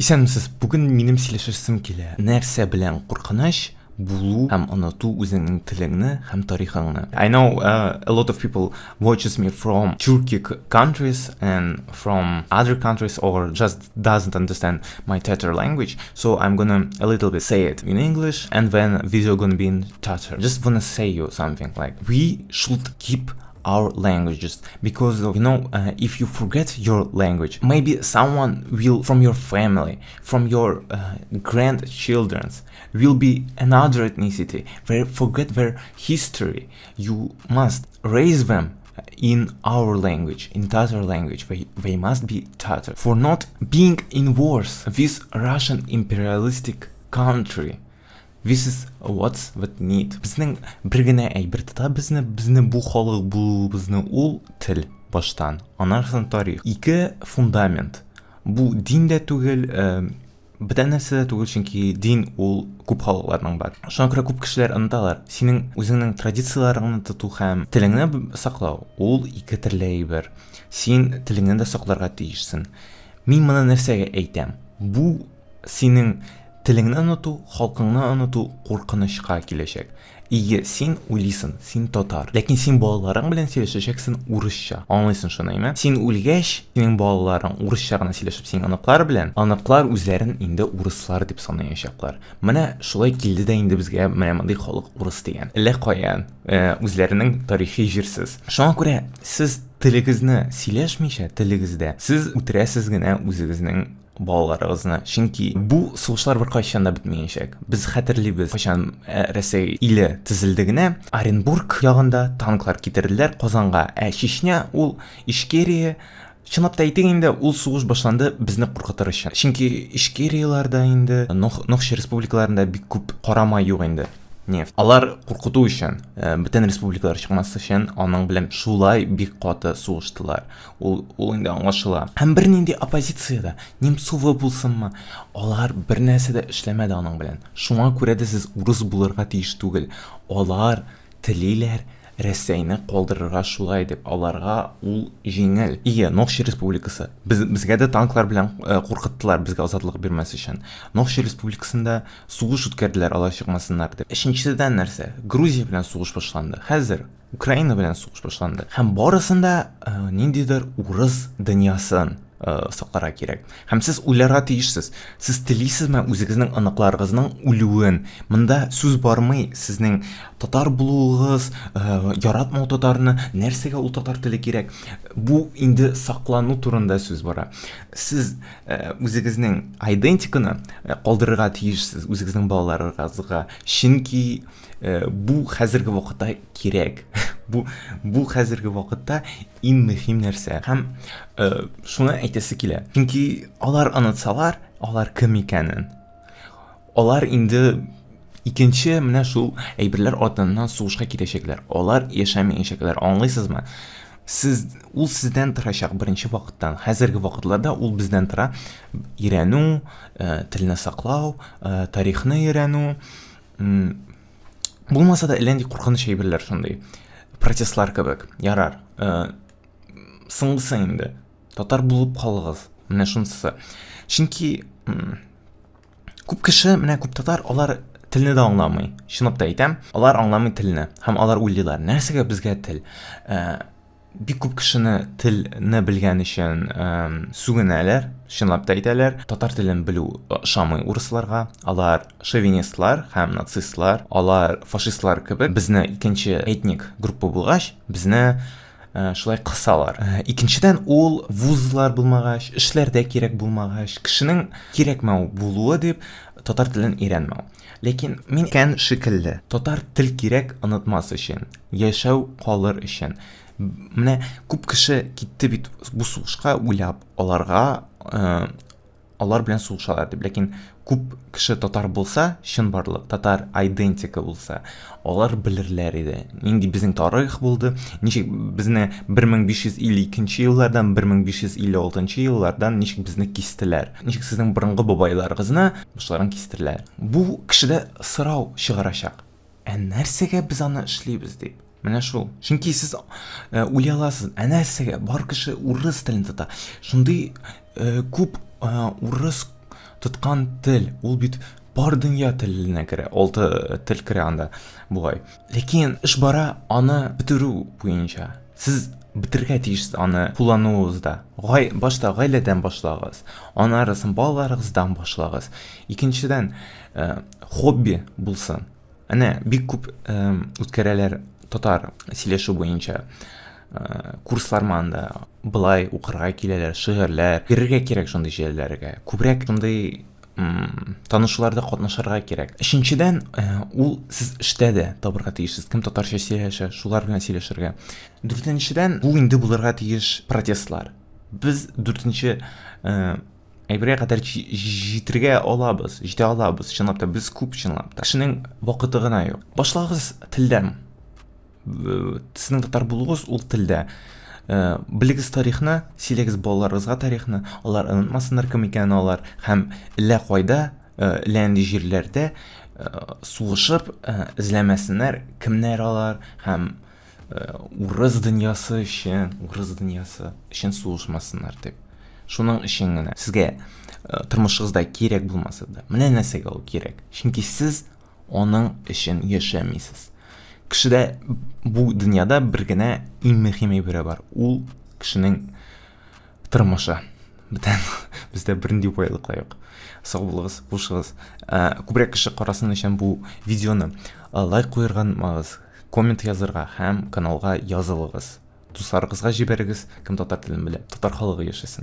исәнмесез бүгін минем сөйләшәсем килә нәрсә белән куркыныч булу һәм оныту үзеңнең телеңне һәм тарихыңны. I know uh, a lot of people watches me from Turkic countries and from other countries or just doesn't understand my Tatar language. So I'm gonna a little bit say it in English and then video gonna be in Tatar. Just wanna say you something like we should keep our languages. Because you know uh, if you forget your language maybe someone will from your family from your uh, grandchildren's will be another ethnicity they forget their history. You must raise them in our language in tatar language. They, they must be tatar. For not being in wars with russian imperialistic country This is what's what need. Біздің бір генә әйбер тота безне, безне бу халык булуыбызны ул тел баштан. Аннан тарих. Ике фундамент. Бу дин дә түгел, э, бөтен нәрсә дә түгел, чөнки дин ул күп халыкларның бар. Шуңа күрә күп кешеләр оныталар. Синең үзеңнең традицияларыңны тоту һәм телеңне саклау ул ике төрле әйбер. Син телеңне дә сакларга тиешсең. Мин моны нәрсәгә әйтәм? Бу синең телеңне оныту халкыңны оныту куркынычка киләчәк иге син уйлыйсың син татар ләкин син балаларың белән сөйләшәчәксең урысча аңлыйсың шуны әйме син үлгәч синең балаларың урысча гына сөйләшеп синең оныклар белән оныклар үзләрен инде урыслар дип санаячаклар менә шулай килде дә инде безгә менә мондый халык урыс дигән әллә каян үзләренең тарихи җирсез шуңа күрә сез телегезне сөйләшмичә телегездә сез үтерәсез генә үзегезнең балаларыгызны чөнки бу сугышлар беркайчан да бетмәячәк без хәтерлибез кайчан рәсәй иле төзелде генә оренбург ягында танклар китерделәр казанга ә чечня ул ишкерия чынлап та әйтик инде ул сугыш башланды безне куркытыр өчен чөнки ишкерияларда инде нохчы республикаларында бик күп карама юк инде нефть алар куркыту өчен бөтен республикалар чыкмас өчен аның белән шулай бик каты сугыштылар. Ул ул инде аңлашыла һәм бернинди оппозициядә немцова булсынмы? Алар нәрсә дә эшләмәде аның белән. Шуңа күрә дә сез урыс булырга тиеш түгел. Алар рәсәйне калдырырга шулай дип аларга ул җиңел ие нохчы республикасы без безгә дә танклар белән куркыттылар безгә азатлык бирмәс өчен нохчы республикасында сугыш үткәрделәр алар чыкмасыннар дип өченчедән нәрсә грузия белән сугыш башланды хәзер украина белән сугыш башланды һәм барысында ниндидер урыс дөньясын сакларга кирәк һәм сез уйларга тиешсез. Сез телисезме үзегезнең оныкларыгызның үлүен? Монда сүз бармый сезнең татар булуыгыз яратмау татарны нәрсәгә ул татар теле кирәк? Бу инде саклану турында сүз бара. Сез үзегезнең идентиканы калдырырга тиешсез үзегезнең балаларыгызга. Чөнки бу хәзерге вакытта кирәк. Бу бу хәзерге вакытта иң мөһим нәрсә. Һәм шуны әйтәсе килә. Чөнки алар онытсалар алар кем икәнен? Алар инде икенче менә шул әйберләр артыннан сугышка китәчәкләр алар яшәмәячәкләр. Аңлыйсызмы? Сез ул сездән торачак беренче вакыттан. Хәзерге вакытларда ул бездән тора. Өйрәнү телне саклау тарихны өйрәнү булмаса да әллә нинди куркыныч әйберләр шундый протестлар кебек ярар соңгысы инде татар булып калыгыз менә шунысы чөнки күп кеше менә күп татар алар телне дә аңламый чынлап та әйтәм алар аңламый телне һәм алар уйлыйлар нәрсәгә безгә тел бик күп кешене телне белгән өчен сүгенәләр чынлап та әйтәләр татар телен белү ошамый урысларга алар шовинистлар һәм нацистлар алар фашистлар кебек безне икенче этник группа булгач безне шулай кысалар икенчедән ул вузлар булмагач эшләрдә кирәк булмагач кешенең кирәкмәү булуы дип татар телен өйрәнмәү ләкин мин кән шикелле татар тел кирәк онытмас өчен яшәү калыр өчен менә күп кеше китте бит бу сугышка уйлап аларга алар белән сугышалар дип. Ләкин күп кеше татар булса чынбарлык татар идентика булса алар белерләр иде. Нинди безнең тарих булды ничек безне бер мең биш йөз илле икенче еллардан бер мең биш йөз илле алтынчы еллардан ничек безне кистеләр ничек сезнең борынгы бабайларыгызны бушларын кистерләр бу кешедә сорау чыгарачак. Ә нәрсәгә без аны эшлибез дип? Менә шул. Чөнки сез уйлый аласыз. Ә нәрсәгә бар кеше урыс телен тота шундый күп урыс тоткан тел ул бит бар дөнья теленә керә алты тел керә анда бугай ләкин эш бара аны бетерү буенча сез бетерергә тиешсез аны куллануыгызда гай башта гаиләдән башлагыз аннары соң балаларыгыздан башлагыз. Икенчедән э, хобби булсын. Әнә бик күп э, үткәрәләр татар сөйләшү буенча э, курслар анда былай укырга киләләр шигырьләр бирергә кирәк шундый җәйләргә күбрәк шундый танышуларда катнашырга кирәк өченчедән э, ул сез эштә дә табырга тиешсез кем татарча сөйләшә шулар белән сөйләшергә дүртенчедән бу инде булырга тиеш протестлар без дүртенче э, әйбергә кадәр җи- җитәргә алабыз җитә алабыз чынлап та без күп чынлап та. Кешенең вакыты гына юк. Башлагыз телдән Э, сезнең татар булугыз ул телдә Э, белегез тарихны сөйләгез балаларыгызга тарихны алар онытмасыннар кем икәнен алар. Һәм әллә кайда э, әллә нинди җирләрдә э, сугышып э, эзләмәсеннәр кемнәр алар. Һәм урыс дөньясы өчен урыс дөньясы өчен сугышмасыннар дип шуның сезгә э, тормышыгызда кирәк булмаса да менә нәрсәгә ул кирәк чөнки сез аның өчен яшәмисез кешедә бу дөньяда бер генә иң әйбере бар ул кешенең тормышы бүтән бездә бернинди байлык сау булыгыз хушыгыз күбрәк кеше карасын өчен бу видеоны лайк куярга онытмагыз коммент язырга һәм каналга язылыгыз дусларыгызга җибәрегез кем татар телен белә татар халыгы